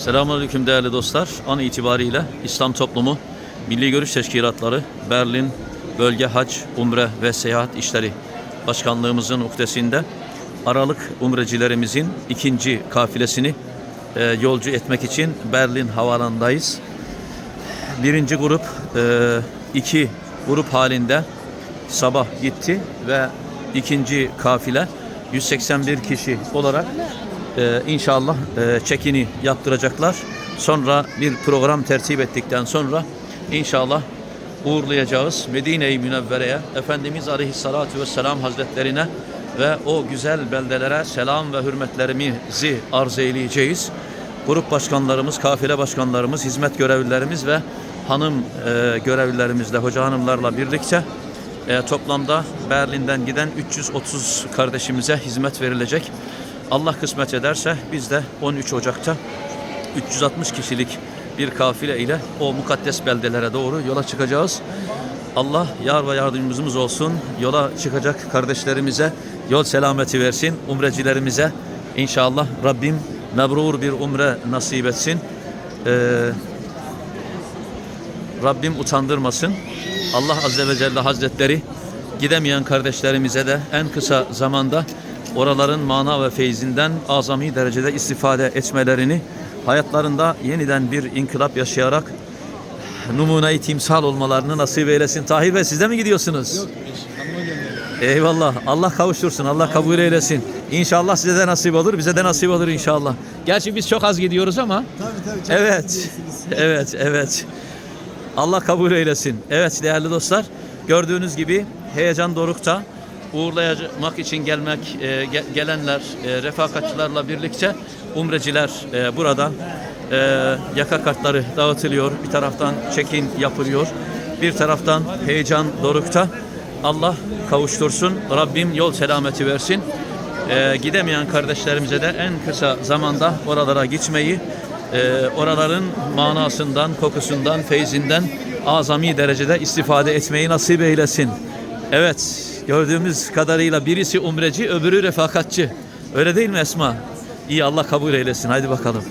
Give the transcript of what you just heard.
Selamünaleyküm değerli dostlar. An itibariyle İslam Toplumu Milli Görüş Teşkilatları Berlin Bölge Hac, Umre ve Seyahat İşleri Başkanlığımızın uhdesinde Aralık umrecilerimizin ikinci kafilesini e, yolcu etmek için Berlin Havalanı'ndayız. Birinci grup e, iki grup halinde sabah gitti ve ikinci kafile 181 kişi olarak e, inşallah e, çekini yaptıracaklar. Sonra bir program tertip ettikten sonra inşallah uğurlayacağız Medine-i Münevvere'ye Efendimiz Aleyhisselatü Vesselam Hazretlerine ve o güzel beldelere selam ve hürmetlerimizi arz eyleyeceğiz. Grup başkanlarımız, kafile başkanlarımız, hizmet görevlilerimiz ve hanım e, görevlilerimizle, hoca hanımlarla birlikte e, toplamda Berlin'den giden 330 kardeşimize hizmet verilecek. Allah kısmet ederse biz de 13 Ocak'ta 360 kişilik bir kafile ile o mukaddes beldelere doğru yola çıkacağız. Allah yar ve yardımcımız olsun. Yola çıkacak kardeşlerimize yol selameti versin. Umrecilerimize inşallah Rabbim mebrur bir umre nasip etsin. Ee, Rabbim utandırmasın. Allah Azze ve Celle Hazretleri gidemeyen kardeşlerimize de en kısa zamanda oraların mana ve feyzinden azami derecede istifade etmelerini hayatlarında yeniden bir inkılap yaşayarak numune-i timsal olmalarını nasip eylesin. Tahir Bey siz de mi gidiyorsunuz? Yok. Eyvallah. Allah kavuştursun. Allah kabul eylesin. İnşallah size de nasip olur. Bize de nasip olur inşallah. Gerçi biz çok az gidiyoruz ama. Tabii tabii. çok Evet. Evet, evet. Allah kabul eylesin. Evet değerli dostlar. Gördüğünüz gibi heyecan dorukta. Uğurlayamak için gelmek e, ge- gelenler, e, refakatçılarla birlikte umreciler e, burada e, yaka kartları dağıtılıyor. Bir taraftan check-in yapılıyor. Bir taraftan heyecan dorukta. Allah kavuştursun. Rabbim yol selameti versin. E, gidemeyen kardeşlerimize de en kısa zamanda oralara gitmeyi, e, oraların manasından, kokusundan, feyzinden azami derecede istifade etmeyi nasip eylesin. Evet, gördüğümüz kadarıyla birisi umreci, öbürü refakatçi. Öyle değil mi Esma? İyi Allah kabul eylesin. Haydi bakalım.